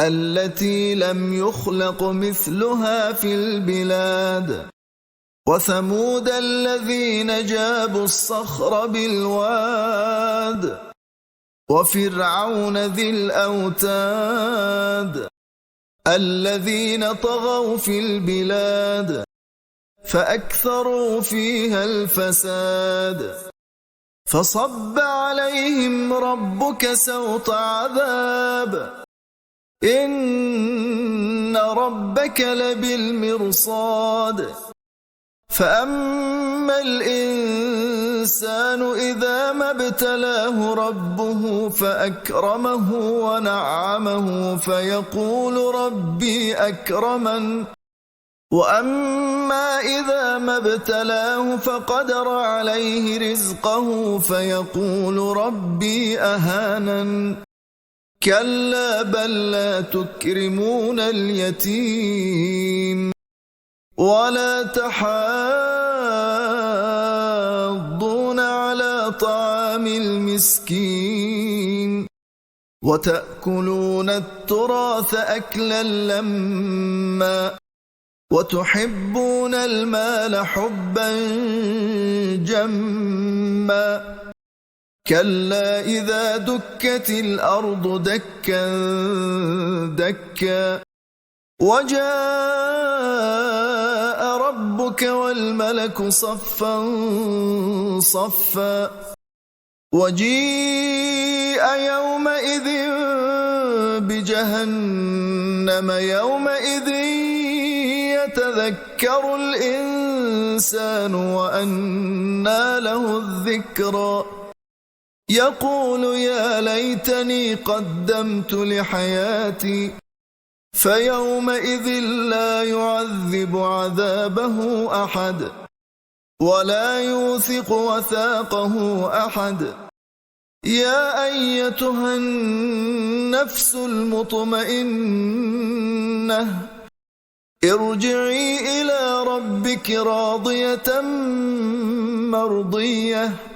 التي لم يخلق مثلها في البلاد. وثمود الذين جابوا الصخر بالواد. وفرعون ذي الأوتاد. الذين طغوا في البلاد. فأكثروا فيها الفساد. فصب عليهم ربك سوط عذاب. إن ربك لبالمرصاد. فأما الإنسان إذا ما ابتلاه ربه فأكرمه ونعمه فيقول ربي أكرمن. وأما إذا ما ابتلاه فقدر عليه رزقه فيقول ربي أهانن. كلا بل لا تكرمون اليتيم ولا تحاضون على طعام المسكين وتأكلون التراث أكلا لما وتحبون المال حبا جما كلا إذا دكت الأرض دكا دكا. وجاء ربك والملك صفا صفا. وجيء يومئذ بجهنم يومئذ يتذكر الإنسان وأنى له الذكرى. يقول يا ليتني قدمت لحياتي فيومئذ لا يعذب عذابه أحد ولا يوثق وثاقه أحد. يا أيتها النفس المطمئنة ارجعي إلى ربك راضية مرضية.